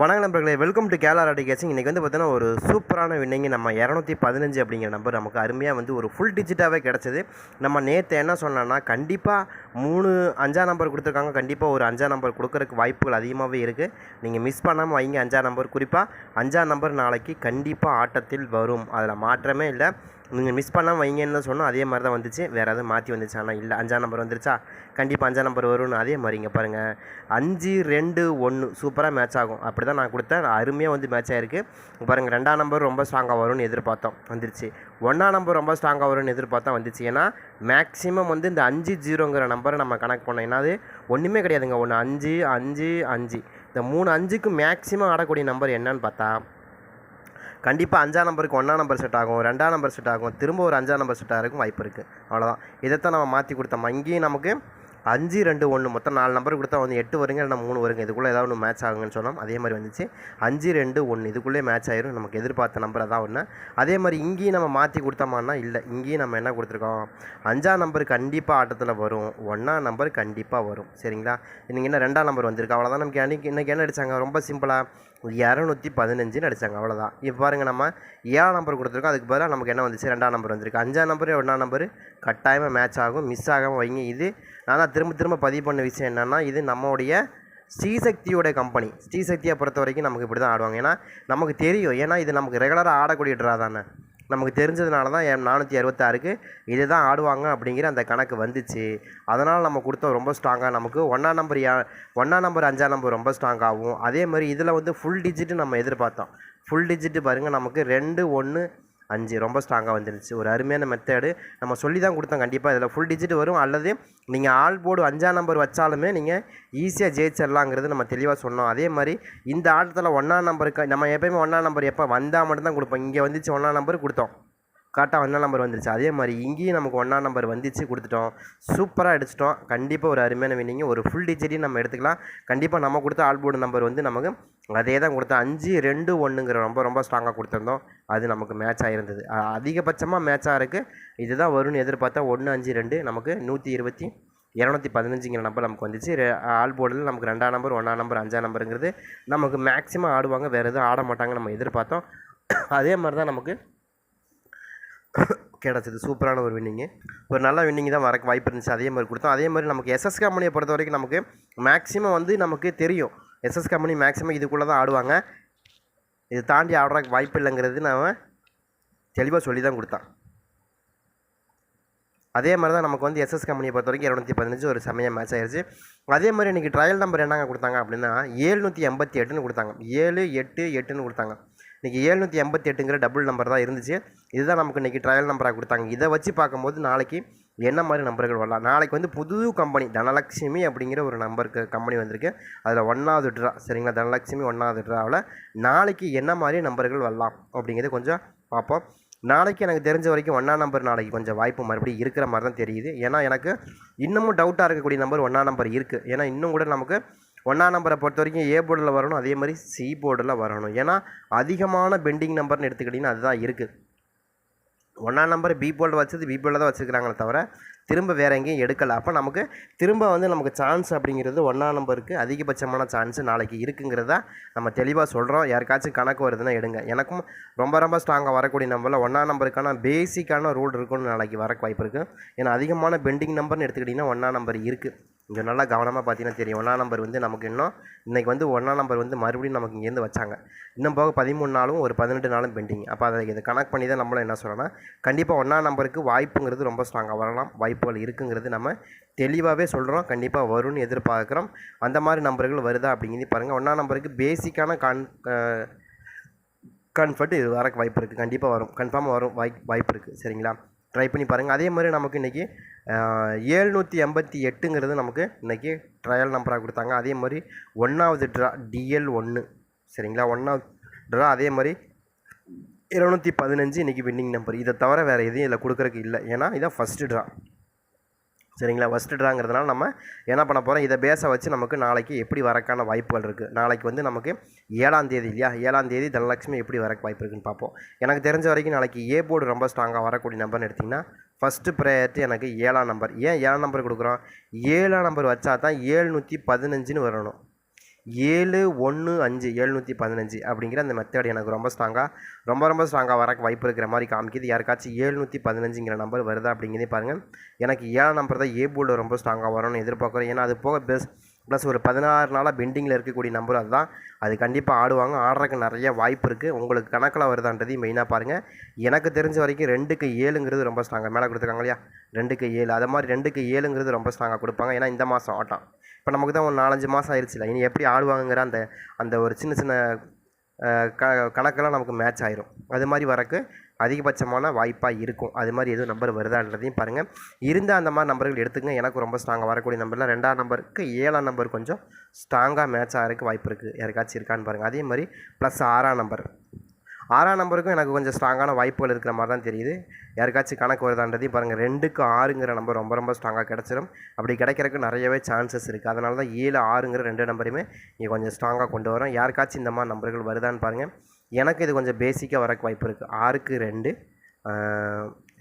வணக்க நண்பர்களே welcome to கேலா ராடி கேசிங். இன்றைக்கி வந்து பார்த்தீங்கன்னா ஒரு சூப்பரான வின்னிங் நம்ம இரநூத்தி பதினஞ்சு அப்படிங்கிற நம்பர் நமக்கு அருமையாக வந்து ஒரு ஃபுல் டிஜிட்டாகவே கிடச்சிது. நம்ம நேற்று என்ன சொன்னோன்னா கண்டிப்பாக மூணு அஞ்சாம் நம்பர் கொடுத்துருக்காங்க. கண்டிப்பாக ஒரு அஞ்சாம் நம்பர் கொடுக்குறதுக்கு வாய்ப்புகள் அதிகமாகவே இருக்குது நீங்கள் மிஸ் பண்ணாமல் வைங்க அஞ்சாம் நம்பர் குறிப்பாக அஞ்சாம் நம்பர் நாளைக்கு கண்டிப்பாக ஆட்டத்தில் வரும். அதில் மாற்றமே இல்லை. நீங்கள் மிஸ் பண்ணாமல் வைங்கன்னு சொன்னோம். அதே மாதிரி தான் வந்துச்சு. வேறு எதுவும் மாற்றி வந்துச்சு? ஆனால் இல்லை. அஞ்சாம் நம்பர் வந்துருச்சா? கண்டிப்பாக அஞ்சாம் நம்பர் வரும்னு அதே மாதிரி இங்கே பாருங்கள் அஞ்சு ரெண்டு ஒன்று சூப்பராக மேட்ச் ஆகும். அப்படி தான் நான் கொடுத்தேன். அருமையாக வந்து மேட்ச் ஆகிருக்கு பாருங்கள் ரெண்டாம் நம்பர் ரொம்ப ஸ்ட்ராங்காக வரும்னு எதிர்பார்த்தோம். வந்துருச்சு. ஒன்றாம் நம்பர் ரொம்ப ஸ்ட்ராங்காக வரும்னு எதிர்பார்த்தா வந்துச்சு. ஏன்னா மேக்ஸிமம் வந்து இந்த அஞ்சு ஜீரோங்கிற நம்பரை நம்ம கணக்கு பண்ணோம். ஏன்னா அது ஒன்றுமே கிடையாதுங்க. ஒன்று அஞ்சு அஞ்சு அஞ்சு. இந்த மூணு அஞ்சுக்கு மேக்ஸிமம் ஆடக்கூடிய நம்பர் என்னன்னு பார்த்தா கண்டிப்பாக அஞ்சாம் நம்பருக்கு ஒன்றாம் நம்பர் செட் ஆகும் ரெண்டாம் நம்பர் செட் ஆகும். திரும்ப ஒரு அஞ்சாம் நம்பர் செட் ஆகிறதுக்கும் வாய்ப்பு இருக்குது அவ்வளோதான் இதைத்தான் நம்ம மாற்றி கொடுத்தோம். அங்கேயும் நமக்கு அஞ்சு ரெண்டு ஒன்று மொத்தம் நாலு நம்பர் கொடுத்தா வந்து எட்டு வருங்க இல்லை மூணு வருங்க. இதுக்குள்ளே ஏதாவது ஒன்று மேட்ச் ஆகுங்கன்னு சொன்னோம். அதே மாதிரி வந்துச்சு. அஞ்சு ரெண்டு ஒன்று இதுக்குள்ளே மேட்ச் ஆயிரும். நமக்கு எதிர்பார்த்த நம்பர் அதான் ஒன்று அதே மாதிரி இங்கேயும் நம்ம மாற்றி கொடுத்தோமான்னா இல்லை. இங்கேயும் நம்ம என்ன கொடுத்துருக்கோம்? அஞ்சாம் நம்பர் கண்டிப்பாக ஆட்டத்தில் வரும். ஒன்றாம் நம்பர் கண்டிப்பாக வரும். சரிங்களா? நீங்கள் என்ன ரெண்டாம் நம்பர் வந்திருக்கு? அவ்வளோதான் நமக்கு அன்றைக்கி இன்றைக்கி என்ன அடித்தாங்க ரொம்ப சிம்பிளாக இரநூத்தி பதினஞ்சுன்னு அடித்தாங்க அவ்வளோதான் இப்போ பாருங்கள் நம்ம ஏழாம் நம்பர் கொடுத்துருக்கோம் அதுக்கு பதிலாக நமக்கு என்ன வந்துச்சு? ரெண்டாம் நம்பர் வந்திருக்கு. அஞ்சாம் நம்பர் ஒன்றாம் நம்பர் கட்டாயமாக மேட்ச் ஆகும் மிஸ் ஆகாமல் வைங்க. இது நான் தான் திரும்ப திரும்ப பதிவு பண்ண விஷயம் என்னென்னா இது நம்மளுடைய ஸ்ரீசக்தியோட கம்பெனி ஸ்ரீசக்தியை பொறுத்த வரைக்கும் நமக்கு இப்படி தான் ஆடுவாங்க. ஏன்னா நமக்கு தெரியும். ஏன்னா இது நமக்கு ரெகுலராக ஆடக்கூடிய ட்ரா தானே. நமக்கு தெரிஞ்சதுனால தான் என் நானூற்றி அறுபத்தாறுக்கு இது தான் ஆடுவாங்க அப்படிங்கிற அந்த கணக்கு வந்துச்சு. அதனால் நம்ம கொடுத்தோம் ரொம்ப ஸ்ட்ராங்காக நமக்கு ஒன்றாம் நம்பர் யா ஒன்றாம் நம்பர் அஞ்சாம் நம்பர் ரொம்ப ஸ்ட்ராங்காகவும் அதே மாதிரி இதில் வந்து ஃபுல் டிஜிட்டு நம்ம எதிர்பார்த்தோம். ஃபுல் டிஜிட்டு பாருங்கள் நமக்கு ரெண்டு ஒன்று அஞ்சு ரொம்ப ஸ்ட்ராங்காக வந்துருச்சு. ஒரு அருமையான மெத்தேடு நம்ம சொல்லி தான் கொடுத்தோம். கண்டிப்பாக இதில் ஃபுல் டிஜிட் வரும். அல்லது நீங்கள் ஆல் போர்டு அஞ்சாம் நம்பர் வச்சாலுமே நீங்கள் ஈஸியாக ஜெயிச்சிடலாங்கிறது நம்ம தெளிவாக சொன்னோம். அதே மாதிரி இந்த ஆட்டத்தில் ஒன்றாம் நம்பருக்கு நம்ம எப்போயுமே ஒன்றாம் நம்பர் எப்போ வந்தால் மட்டும்தான் கொடுப்போம். இங்கே வந்துச்சு ஒன்றாம் நம்பர் கொடுத்தோம். கரெக்டாக ஒன்றாம் நம்பர் வந்துருச்சு. அதே மாதிரி இங்கேயும் நமக்கு ஒன்றாம் நம்பர் வந்துச்சு கொடுத்துட்டோம். சூப்பராக அடிச்சிட்டோம். கண்டிப்பாக ஒரு அருமையான வின்னிங் ஒரு ஃபுல் டிஜிட்டையும் நம்ம எடுத்துக்கலாம். கண்டிப்பாக நம்ம கொடுத்த ஆல் போர்டு நம்பர் வந்து நமக்கு அதே தான் கொடுத்தோம் அஞ்சு ரெண்டு ஒன்றுங்கிற ரொம்ப ரொம்ப ஸ்ட்ராங்காக கொடுத்துருந்தோம். அது நமக்கு மேட்ச் ஆகிருந்தது அதிகபட்சமாக மேட்ச் இருக்குது இதுதான் வரும்னு எதிர்பார்த்தா ஒன்று அஞ்சு ரெண்டு நமக்கு நூற்றி இருபத்தி இரநூத்தி பதினஞ்சுங்கிற நம்பர் நமக்கு வந்துச்சு. ஆல் போர்டில் நமக்கு ரெண்டாம் நம்பர் ஒன்றாம் நம்பர் அஞ்சாம் நம்பருங்கிறது நமக்கு மேக்ஸிமம் ஆடுவாங்க. வேறு எதுவும் ஆட மாட்டாங்க நம்ம எதிர்பார்த்தோம். அதே மாதிரி தான் நமக்கு கிடச்சிது. சூப்பரான ஒரு வின்னிங்கு ஒரு நல்ல வின்னிங் தான் வரக்கு வாய்ப்பு இருந்துச்சு. அதே மாதிரி கொடுத்தோம். அதே மாதிரி நமக்கு எஸ்எஸ் கம்பெனியை பொறுத்த வரைக்கும் நமக்கு மேக்ஸிமம் வந்து நமக்கு தெரியும். எஸ்எஸ் கம்பெனி மேக்ஸிமம் இதுக்குள்ளே தான் ஆடுவாங்க. இது தாண்டி ஆடுறதுக்கு வாய்ப்பு இல்லைங்கிறது நான் தெளிவாக சொல்லி தான் கொடுத்தான். அதே மாதிரி தான் நமக்கு வந்து எஸ்எஸ் கம்பெனியை பொறுத்த வரைக்கும் இரநூத்தி பதினஞ்சு ஒரு செமையாக மேட்ச் ஆயிடுச்சு அதே மாதிரி இன்றைக்கி ட்ரையல் நம்பர் என்னங்க கொடுத்தாங்க அப்படின்னா ஏழ்நூற்றி எண்பத்தி எட்டுன்னு கொடுத்தாங்க. ஏழு எட்டு எட்டுன்னு கொடுத்தாங்க. இன்றைக்கி ஏழ்நூற்றி எண்பத்தி எட்டுங்கிற டபுள் நம்பர் தான் இருந்துச்சு. இதுதான் நமக்கு இன்றைக்கி ட்ரையல் நம்பராக கொடுத்தாங்க. இதை வச்சு பார்க்கும்போது நாளைக்கு என்ன மாதிரி நம்பர்கள் வரலாம்? நாளைக்கு வந்து புது கம்பெனி தனலட்சுமி அப்படிங்கிற ஒரு நம்பருக்கு கம்பெனி வந்திருக்கு. அதில் ஒன்றாவது ட்ரா சரிங்களா? தனலட்சுமி ஒன்றாவது ட்ராவில் நாளைக்கு என்ன மாதிரி நம்பர்கள் வரலாம் அப்படிங்கிறது கொஞ்சம் பார்ப்போம். நாளைக்கு எனக்கு தெரிஞ்ச வரைக்கும் ஒன்றாம் நம்பர் நாளைக்கு கொஞ்சம் வாய்ப்பு மறுபடியும் இருக்கிற மாதிரி தான் தெரியுது. ஏன்னா எனக்கு இன்னமும் டவுட்டாக இருக்கக்கூடிய நம்பர் ஒன்றாம் நம்பர் இருக்குது ஏன்னா இன்னும் கூட நமக்கு ஒன்றாம் நம்பரை பொறுத்த வரைக்கும் ஏ போர்டில் வரணும் அதே மாதிரி சி போர்டில் வரணும். ஏன்னா அதிகமான பெண்டிங் நம்பர்னு எடுத்துக்கிட்டிங்கன்னா அதுதான் இருக்குது ஒன்றாம் நம்பர் பி போர்டில் வச்சது பி போர்டில் தான் வச்சுருக்காங்களே தவிர திரும்ப வேறு எங்கேயும் எடுக்கலை. அப்போ நமக்கு திரும்ப வந்து நமக்கு சான்ஸ் அப்படிங்கிறது ஒன்றாம் நம்பருக்கு அதிகபட்சமான சான்ஸ் நாளைக்கு இருக்குங்கிறத நம்ம தெளிவாக சொல்கிறோம் யாருக்காச்சும் கணக்கு வருதுன்னா எடுங்க. எனக்கும் ரொம்ப ரொம்ப ஸ்ட்ராங்காக வரக்கூடிய நம்பரில் ஒன்றாம் நம்பருக்கான பேசிக்கான ரூல் இருக்குன்னு நாளைக்கு வரக்கு வாய்ப்பு இருக்குது ஏன்னா அதிகமான பெண்டிங் நம்பர்னு எடுத்துக்கிட்டிங்கன்னா ஒன்றாம் நம்பர் இருக்குது கொஞ்சம் நல்லா கவனமாக பார்த்தீங்கன்னா தெரியும். ஒன்றா நம்பர் வந்து நமக்கு இன்னும் இன்றைக்கி வந்து ஒன்றா நம்பர் வந்து மறுபடியும் நமக்கு இங்கேருந்து வச்சாங்க. இன்னும் போக பதிமூணு நாளும் ஒரு பதினெட்டு நாளும் பெண்டிங் அப்போ அதை இதை கணக்கு பண்ணி தான் நம்மளும் என்ன சொல்லணும்னா கண்டிப்பாக ஒன்றா நம்பருக்கு வாய்ப்புங்கிறது ரொம்ப ஸ்ட்ராங்காக வரலாம். வாய்ப்புகள் இருக்குங்கிறது நம்ம தெளிவாகவே சொல்கிறோம் கண்டிப்பாக வரும்னு எதிர்பார்க்குறோம். அந்த மாதிரி நம்பர்கள் வருதா அப்படிங்கிறது பாருங்கள் ஒன்றா நம்பருக்கு பேசிக்கான கான் கன்ஃபர்ட் இது வரக்கு வாய்ப்பு இருக்குது கண்டிப்பாக வரும். கன்ஃபார்மாக வரும். வாய் வாய்ப்பு இருக்குது சரிங்களா? ட்ரை பண்ணி பாருங்கள் அதே மாதிரி நமக்கு இன்றைக்கி ஏழ்நூற்றி எண்பத்தி எட்டுங்கிறது நமக்கு இன்றைக்கி ட்ரையல் நம்பராக கொடுத்தாங்க. அதே மாதிரி ஒன்றாவது ட்ரா டிஎல் ஒன்று சரிங்களா? ஒன்றாவது ட்ரா அதே மாதிரி இருநூற்றி பதினஞ்சு இன்றைக்கி வின்னிங் நம்பர் இதை தவிர வேறு எதுவும் இதில் கொடுக்குறக்கு இல்லை. ஏன்னா இதான் ஃபஸ்ட்டு ட்ரா சரிங்களா? ஃபஸ்ட்டு ட்ராங்கிறதுனால நம்ம என்ன பண்ண போகிறோம் இதை பேஸை வச்சு நமக்கு நாளைக்கு எப்படி வரக்கான வாய்ப்புகள் இருக்குது நாளைக்கு வந்து நமக்கு ஏழாம் தேதி இல்லையா? ஏழாம் தேதி தனலட்சுமி எப்படி வரக்கு வாய்ப்பு இருக்குன்னு பார்ப்போம். எனக்கு தெரிஞ்ச வரைக்கும் நாளைக்கு ஏ போர்டு ரொம்ப ஸ்ட்ராங்காக வரக்கூடிய நம்பர்னு எடுத்திங்கன்னா ஃபஸ்ட்டு ப்ரையாரிட்டி எனக்கு ஏழாம் நம்பர் ஏன் ஏழாம் நம்பர் கொடுக்குறோம்? ஏழாம் நம்பர் வச்சா தான் ஏழ்நூற்றி பதினஞ்சுன்னு வரணும். ஏழு ஒன்று அஞ்சு எழுநூற்றி பதினஞ்சு அப்படிங்கிற அந்த மெத்தட் எனக்கு ரொம்ப ஸ்ட்ராங்காக ரொம்ப ரொம்ப ஸ்ட்ராங்காக வர வாய்ப்பு இருக்கிற மாதிரி காமிக்குது. யாருக்காச்சும் ஏழ்நூற்றி பதினஞ்சுங்கிற நம்பர் வருதா அப்படிங்கிறதே பாருங்கள் எனக்கு ஏழாம் நம்பர் தான் ஏ ரொம்ப ஸ்ட்ராங்காக வரும்னு எதிர்பார்க்குறேன் ஏன்னா அது போக பெஸ்ட் ப்ளஸ் ஒரு பதினாறு நாளாக பெண்டிங்கில் இருக்கக்கூடிய நம்பர் அதுதான். அது கண்டிப்பாக ஆடுவாங்க. ஆடுறதுக்கு நிறைய வாய்ப்பு இருக்குது உங்களுக்கு கணக்கில் வருதான்றதையும் மெயினாக பாருங்கள் எனக்கு தெரிஞ்ச வரைக்கும் ரெண்டுக்கு ஏழுங்கிறது ரொம்ப ஸ்ட்ராங்காக மேலே கொடுத்துருக்காங்க இல்லையா? ரெண்டுக்கு ஏழு. அது மாதிரி ரெண்டுக்கு ஏழுங்கிறது ரொம்ப ஸ்ட்ராங்காக கொடுப்பாங்க. ஏன்னா இந்த மாதம் ஆட்டம். இப்போ நமக்கு தான் ஒரு நாலஞ்சு மாதம் ஆயிடுச்சுல இனி எப்படி ஆடுவாங்கங்கிற அந்த அந்த ஒரு சின்ன சின்ன க கணக்கெல்லாம் நமக்கு மேட்ச் ஆயிரும். அது மாதிரி வரக்கு அதிகபட்சமான வாய்ப்பாக இருக்கும். அது மாதிரி எதுவும் நம்பர் வருதான்றதையும் பாருங்கள் இருந்த அந்த மாதிரி நம்பர்கள் எடுத்துங்க எனக்கு ரொம்ப ஸ்ட்ராங்காக வரக்கூடிய நம்பரில் ரெண்டாம் நம்பருக்கு ஏழாம் நம்பர் கொஞ்சம் ஸ்ட்ராங்காக மேட்ச் ஆகிறதுக்கு வாய்ப்பு இருக்குது யாருக்காச்சும் இருக்கான்னு பாருங்கள் அதே மாதிரி ப்ளஸ் ஆறாம் நம்பர். ஆறாம் நம்பருக்கும் எனக்கு கொஞ்சம் ஸ்ட்ராங்கான வாய்ப்புகள் இருக்கிற மாதிரி தான் தெரியுது. யாருக்காச்சும் கணக்கு வருதான்றதையும் பாருங்கள் ரெண்டுக்கு ஆறுங்கிற நம்பர் ரொம்ப ரொம்ப ஸ்ட்ராங்காக கிடச்சிடும் அப்படி கிடைக்கிறதுக்கு நிறையவே சான்சஸ் இருக்குது அதனால தான் ஏழு ஆறுங்கிற ரெண்டு நம்பரையுமே இங்கே கொஞ்சம் ஸ்ட்ராங்காக கொண்டு வரோம் யாருக்காச்சும் இந்த மாதிரி நம்பர்கள் வருதான்னு பாருங்கள் எனக்கு இது கொஞ்சம் பேசிக்காக வரக்கு வாய்ப்பு இருக்குது ஆறுக்கு ரெண்டு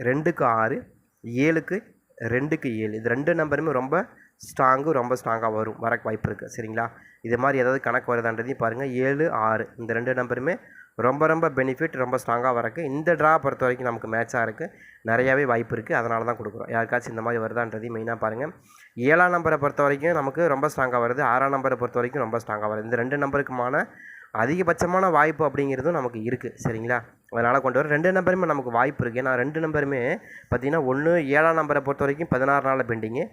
ரெண்டுக்கு ஆறு ஏழுக்கு ரெண்டுக்கு ஏழு. இது ரெண்டு நம்பருமே ரொம்ப ஸ்ட்ராங்கு ரொம்ப ஸ்ட்ராங்காக வரும் வரக்கு வாய்ப்பு இருக்குது சரிங்களா? இது மாதிரி ஏதாவது கணக்கு வருதான்றதையும் பாருங்கள் ஏழு ஆறு. இந்த ரெண்டு நம்பருமே ரொம்ப ரொம்ப பெனிஃபிட் ரொம்ப ஸ்ட்ராங்காக வரக்கு இந்த ட்ரா பொறுத்த வரைக்கும் நமக்கு மேட்சாக இருக்குது நிறையாவே வாய்ப்பு இருக்குது அதனால தான் கொடுக்குறோம். யாருக்காச்சும் இந்த மாதிரி வருதான்றதையும் மெயினாக பாருங்கள் ஏழாம் நம்பரை பொறுத்த வரைக்கும் நமக்கு ரொம்ப ஸ்ட்ராங்காக வருது. ஆறாம் நம்பரை பொறுத்த வரைக்கும் ரொம்ப ஸ்ட்ராங்காக வருது. இந்த ரெண்டு நம்பருக்குமான அதிகபட்சமான வாய்ப்பு அப்படிங்கிறதும் நமக்கு இருக்குது சரிங்களா? அதனால் கொண்டு வர ரெண்டு நம்பருமே நமக்கு வாய்ப்பு இருக்குது ஏன்னா ரெண்டு நம்பருமே பார்த்திங்கன்னா ஒன்று ஏழாம் நம்பரை பொறுத்த வரைக்கும் பதினாறு நாளில் பெண்டிங்கு.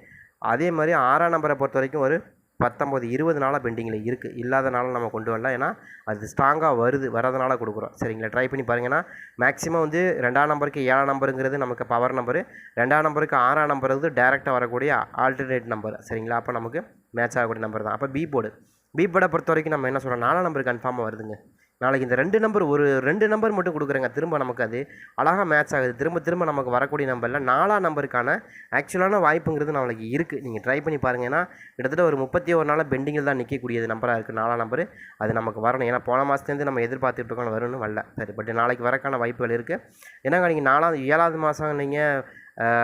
அதே மாதிரி ஆறாம் நம்பரை பொறுத்த வரைக்கும் ஒரு பத்தொம்பது இருபது நாளாக பெண்டிங்கில் இருக்குது இல்லாதனால நம்ம கொண்டு வரல. ஏன்னா அது ஸ்ட்ராங்காக வருது வரதுனால கொடுக்குறோம் சரிங்களா? ட்ரை பண்ணி பாருங்கன்னா மேக்ஸிமம் வந்து ரெண்டாம் நம்பருக்கு ஏழாம் நம்பருங்கிறது நமக்கு பவர் நம்பரு ரெண்டாம் நம்பருக்கு ஆறாம் நம்பர் வந்து டேரெக்டாக வரக்கூடிய ஆல்டர்னேட் நம்பர் சரிங்களா? அப்போ நமக்கு மேட்ச் ஆகக்கூடிய நம்பர் தான். அப்போ பி போர்டு பி பொறுத்த வரைக்கும் நம்ம என்ன சொல்கிறோம் நாலாம் நம்பர் கன்ஃபார்மாக வருதுங்க. நாளைக்கு இந்த ரெண்டு நம்பர் ஒரு ரெண்டு நம்பர் மட்டும் கொடுக்குறேங்க. திரும்ப நமக்கு அது அழகாக மேட்ச் ஆகுது. திரும்ப திரும்ப நமக்கு வரக்கூடிய நம்பரில் நாலாம் நம்பருக்கான ஆக்சுவலான வாய்ப்புங்கிறது நம்மளுக்கு இருக்குது நீங்கள் ட்ரை பண்ணி பாருங்கள் ஏன்னா கிட்டத்தட்ட ஒரு முப்பத்தி ஒரு நாள் பெண்டிங்கில் தான் நிற்கக்கூடியது நம்பராக இருக்குது நாலாம் நம்பர் அது நமக்கு வரணும். ஏன்னா போன மாதத்துலேருந்து நம்ம எதிர்பார்த்துட்டு இருக்கோம் வரும்னு வரல. சரி பட் நாளைக்கு வரக்கான வாய்ப்புகள் இருக்குது ஏன்னாங்க நீங்கள் நாலாவது ஏழாவது மாதம் நீங்கள்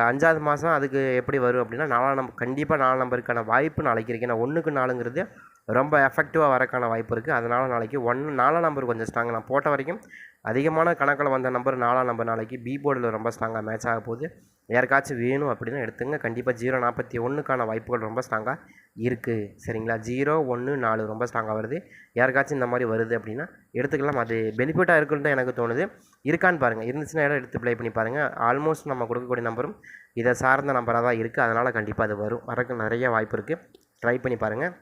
அஞ்சாவது மாதம் அதுக்கு எப்படி வரும் அப்படின்னா நாலாம் நம்பர் கண்டிப்பாக நாலு நம்பருக்கான வாய்ப்பு நாளைக்கு இருக்குது ஏன்னா ஒன்றுக்கு நாலுங்கிறது ரொம்ப எஃபெக்டிவாக வரக்கான வாய்ப்பு இருக்குது அதனால் நாளைக்கு ஒன் நாலாம் நம்பர் கொஞ்சம் ஸ்ட்ராங் நான் போட்ட வரைக்கும் அதிகமான கணக்கில் வந்த நம்பர் நாலாம் நம்பர் நாளைக்கு பி போர்டில் ரொம்ப ஸ்ட்ராங்காக மேட்ச் ஆக போகுது. யாருக்காச்சும் வேணும் அப்படின்னா எடுத்துங்க. கண்டிப்பாக ஜீரோ நாற்பத்தி ஒன்றுக்கான வாய்ப்புகள் ரொம்ப ஸ்ட்ராங்காக இருக்குது சரிங்களா? ஜீரோ ஒன்று நாலு ரொம்ப ஸ்ட்ராங்காக வருது. யாருக்காச்சும் இந்த மாதிரி வருது அப்படின்னா எடுத்துக்கலாம். அது பெனிஃபிட்டாக இருக்குன்னு எனக்கு தோணுது. இருக்கான்னு பாருங்கள் இருந்துச்சுன்னா இடம் எடுத்து ப்ளே பண்ணி பாருங்கள் ஆல்மோஸ்ட் நம்ம கொடுக்கக்கூடிய நம்பரும் இதை சார்ந்த நம்பராக தான் இருக்குது அதனால் கண்டிப்பாக அது வரும். வரக்கு நிறைய வாய்ப்பு இருக்குது ட்ரை பண்ணி பாருங்கள்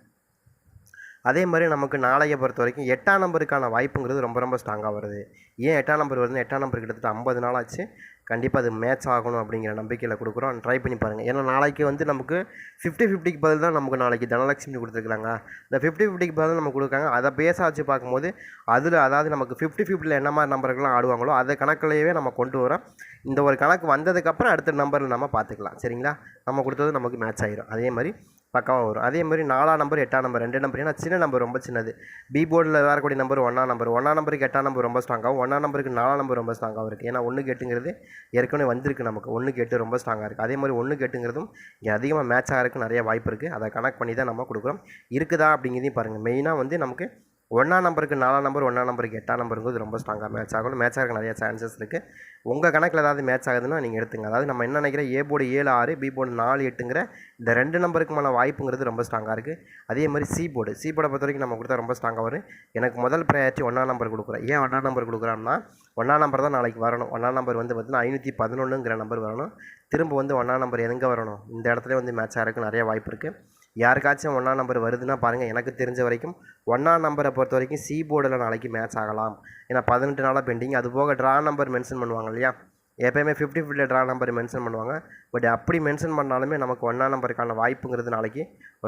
அதே மாதிரி நமக்கு நாளையை பொறுத்த வரைக்கும் எட்டாம் நம்பருக்கான வாய்ப்புங்கிறது ரொம்ப ரொம்ப ஸ்ட்ராங்காக வருது. ஏன் எட்டாம் நம்பர் வருதுன்னு எட்டாம் நம்பர் கிட்டத்தட்ட ஐம்பது நாள் ஆச்சு கண்டிப்பாக அது மேட்ச் ஆகணும் அப்படிங்கிற நம்பிக்கையில் கொடுக்குறோம். ட்ரை பண்ணி பாருங்கள் ஏன்னா நாளைக்கு வந்து நமக்கு ஃபிஃப்டி ஃபிஃப்டிக்கு பதில் தான் நமக்கு நாளைக்கு தனலட்சுமி கொடுத்துருக்காங்க இந்த ஃபிஃப்டி ஃபிஃப்டிக்கு பதில் நம்ம கொடுக்காங்க அதை பேச வச்சு பார்க்கும்போது அதில் அதாவது நமக்கு ஃபிஃப்டி ஃபிஃப்டியில் என்ன மாதிரி நம்பர்கள்லாம் ஆடுவாங்களோ அதை கணக்கிலேயே நம்ம கொண்டு வரோம். இந்த ஒரு கணக்கு வந்ததுக்கப்புறம் அடுத்த நம்பரில் நம்ம பார்த்துக்கலாம். சரிங்களா? நம்ம கொடுத்தது நமக்கு மேட்ச் ஆகிடும் அதே மாதிரி பக்காவாக வரும். அதே மாதிரி நாலாம் நம்பர் எட்டாம் நம்பர் ரெண்டு நம்பர் ஏன்னா சின்ன நம்பர் ரொம்ப சின்னது. பி போர்டில் வரக்கூடிய நம்பர் ஒன்றாம் நம்பர் ஒன்றாம் நம்பருக்கு எட்டாம் நம்பர் ரொம்ப ஸ்ட்ராங்காகவும் ஒன்றாம் நம்பருக்கு நாலாம் நம்பர் ரொம்ப ஸ்ட்ராங்காகவும் இருக்குது ஏன்னா ஒன்று கேட்டுங்கிறது ஏற்கனவே வந்திருக்கு நமக்கு. ஒன்று கேட்டு ரொம்ப ஸ்ட்ராங்காக இருக்குது அதே மாதிரி ஒன்று கேட்டுங்கிறதும் இங்கே அதிகமாக மேட்ச் ஆகிறதுக்கு நிறைய வாய்ப்பு இருக்குது அதை கனெக்ட் பண்ணி தான் நம்ம கொடுக்குறோம். இருக்குதா அப்படிங்கிறதையும் பாருங்கள் மெயினாக வந்து நமக்கு ஒன்றாம் நம்பருக்கு நாலாம் நம்பர் ஒன்றாம் நம்பருக்கு எட்டாம் நம்பருங்கிறது ரொம்ப ஸ்ட்ராங்காக மேட்ச் ஆகணும். மேட்ச் ஆக நிறைய சான்சஸ் இருக்குது உங்கள் கணக்கில் ஏதாவது மேட்ச் ஆகுதுன்னா நீங்கள் எடுத்துங்க. அதாவது நம்ம என்ன நினைக்கிறோம்? ஏ போர்டு ஏழு ஆறு பி போர்டு நாலு எட்டுங்கிற இந்த ரெண்டு நம்பருக்குமான வாய்ப்புங்கிறது ரொம்ப ஸ்ட்ராங்காக இருக்குது அதே மாதிரி சி போர்டு. சி போர்டை பொறுத்த வரைக்கும் நம்ம கொடுத்தா ரொம்ப ஸ்ட்ராங்காக வரும். எனக்கு முதல் ப்ரையாரிட்டி ஒன்றாம் நம்பர் கொடுக்குறேன். ஏன் ஒன்றாம் நம்பர் கொடுக்குறான்னா ஒன்றாம் நம்பர் தான் நாளைக்கு வரணும். ஒன்றாம் நம்பர் வந்து பார்த்தீங்கன்னா ஐநூற்றி பதினொன்றுங்கிற நம்பர் வரணும். திரும்ப வந்து ஒன்றாம் நம்பர் எங்கே வரணும்? இந்த இடத்துல வந்து மேட்ச் ஆகிறதுக்கு நிறைய வாய்ப்பு இருக்குது யாருக்காச்சும் ஒன்றா நம்பர் வருதுன்னா பாருங்கள் எனக்கு தெரிஞ்ச வரைக்கும் ஒன்றாம் நம்பரை பொறுத்த வரைக்கும் சி போர்டில் நாளைக்கு மேட்ச் ஆகலாம். ஏன்னா பதினெட்டு நாளாக பெண்டிங் அது போக ட்ரா நம்பர் மென்ஷன் பண்ணுவாங்க இல்லையா? எப்போயுமே ஃபிஃப்டி ஃபிஃப்டியில் ட்ரா நம்பர் மென்ஷன் பண்ணுவாங்க. பட் அப்படி மென்ஷன் பண்ணாலுமே நமக்கு ஒன்றா நம்பருக்கான வாய்ப்புங்கிறது நாளைக்கு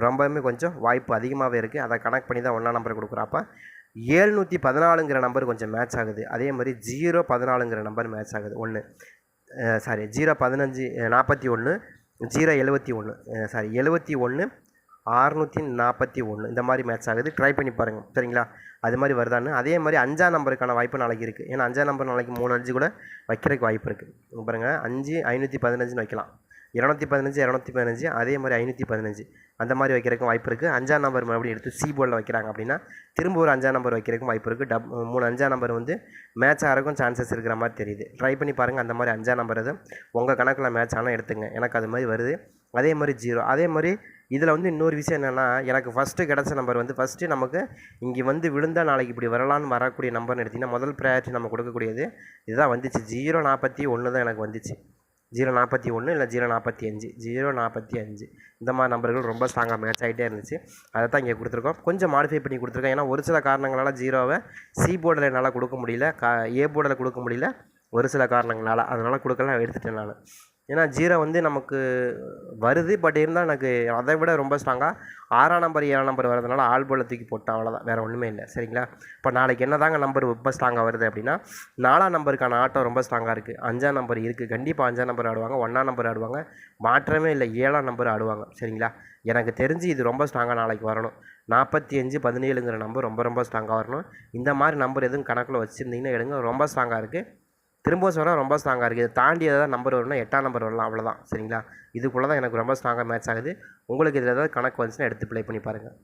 ரொம்பவுமே கொஞ்சம் வாய்ப்பு அதிகமாகவே இருக்குது அதை கனெக்ட் பண்ணி தான் ஒன்றா நம்பர் கொடுக்குறப்ப. ஏழ்நூற்றி பதினாலுங்கிற நம்பர் கொஞ்சம் மேட்ச் ஆகுது. அதே மாதிரி ஜீரோ பதினாலுங்கிற நம்பர் மேட்ச் ஆகுது. ஒன்று சாரி ஜீரோ பதினஞ்சு நாற்பத்தி ஒன்று ஜீரோ எழுபத்தி ஒன்று சாரி எழுபத்தி ஒன்று அறுநூற்றி நாற்பத்தி ஒன்று இந்த மாதிரி மேட்ச் ஆகுது. ட்ரை பண்ணி பாருங்கள் சரிங்களா? அது மாதிரி வருதான்னு. அதே மாதிரி அஞ்சாம் நம்பருக்கான வாய்ப்பு நாளைக்கு இருக்குது ஏன்னா அஞ்சாம் நம்பர் நாளைக்கு மூணு அஞ்சு கூட வைக்கிறதுக்கு வாய்ப்பு இருக்குது பாருங்கள் அஞ்சு ஐநூற்றி பதினஞ்சுன்னு வைக்கலாம். இரநூத்தி பதினஞ்சு இரநூத்தி பதினஞ்சு அதே மாதிரி ஐநூற்றி பதினஞ்சு. அந்த மாதிரி வைக்கிறதுக்கும் வாய்ப்பு இருக்குது அஞ்சாம் நம்பர் மறுபடியும் எடுத்து சி போர்டில் வைக்கிறாங்க அப்படின்னா திரும்ப ஒரு அஞ்சாம் நம்பர் வைக்கிறதுக்கும் வாய்ப்பு இருக்குது டப் மூணு அஞ்சாம் நம்பர் வந்து மேட்ச் ஆகிறக்கும் சான்சஸ் இருக்கிற மாதிரி தெரியுது. ட்ரை பண்ணி பாருங்கள் அந்த மாதிரி அஞ்சாம் நம்பர் அது உங்கள் கணக்கில் மேட்ச் ஆனால் எடுத்துங்க. எனக்கு அது மாதிரி வருது. அதே மாதிரி ஜீரோ அதே மாதிரி இதில் வந்து இன்னொரு விஷயம் என்னென்னா எனக்கு ஃபஸ்ட்டு கிடச்ச நம்பர் வந்து ஃபஸ்ட்டு நமக்கு இங்கே வந்து விழுந்தால் நாளைக்கு இப்படி வரலான்னு வரக்கூடிய நம்பர்னு எடுத்திங்கன்னா முதல் ப்ரையாரிட்டி நம்ம கொடுக்கக்கூடியது இதுதான் வந்துச்சு. ஜீரோ நாற்பத்தி ஒன்று தான் எனக்கு வந்துச்சு. ஜீரோ நாற்பத்தி ஒன்று இல்லை ஜீரோ நாற்பத்தி அஞ்சு. ஜீரோ நாற்பத்தி அஞ்சு. இந்த மாதிரி நம்பர்கள் ரொம்ப ஸ்ட்ராங்காக மேட்ச் ஆகிட்டே இருந்துச்சு. அதை தான் இங்கே கொடுத்துருக்கோம். கொஞ்சம் மாடிஃபை பண்ணி கொடுத்துருக்கோம் ஏன்னா ஒரு சில காரணங்களால் ஜீரோவை சி போர்டில் என்னால் கொடுக்க முடியல. கா ஏ போர்டில் கொடுக்க முடியல. ஒரு சில காரணங்களால். அதனால் கொடுக்கலாம் எடுத்துட்டேன் நான். ஏன்னா ஜீரோ வந்து நமக்கு வருது பட் இருந்தால் எனக்கு அதை விட ரொம்ப ஸ்ட்ராங்காக ஆறாம் நம்பர் ஏழாம் நம்பர் வரதுனால ஆள் போல தூக்கி போட்டேன் அவ்வளோதான் வேறு ஒன்றுமே இல்லை. சரிங்களா? இப்போ நாளைக்கு என்ன தாங்க நம்பர் ரொம்ப ஸ்ட்ராங்காக வருது அப்படின்னா நாலாம் நம்பருக்கான ஆட்டம் ரொம்ப ஸ்ட்ராங்காக இருக்குது அஞ்சாம் நம்பர் இருக்குது கண்டிப்பாக அஞ்சாம் நம்பர் ஆடுவாங்க ஒன்றாம் நம்பர் ஆடுவாங்க. மாற்றமே இல்லை ஏழாம் நம்பர் ஆடுவாங்க. சரிங்களா? எனக்கு தெரிஞ்சு இது ரொம்ப ஸ்ட்ராங்காக நாளைக்கு வரணும். நாற்பத்தி அஞ்சு பதினேழுங்கிற நம்பர் ரொம்ப ரொம்ப ஸ்ட்ராங்காக வரணும். இந்த மாதிரி நம்பர் எதுவும் கணக்கில் வச்சுருந்தீங்கன்னா எடுங்க ரொம்ப ஸ்ட்ராங்காக இருக்குது திரும்ப சொன்னால் ரொம்ப ஸ்ட்ராங்காக இருக்குது தாண்டி ஏதாவது நம்பர் வரணும்னா எட்டாம் நம்பர் வரலாம். அவ்வளோதான் சரிங்களா? இதுக்குள்ளே தான் எனக்கு ரொம்ப ஸ்ட்ராங்காக மேட்ச் ஆகுது. உங்களுக்கு இதில் ஏதாவது கணக்கு வந்துச்சுன்னா எடுத்து ப்ளே பண்ணி பாருங்கள்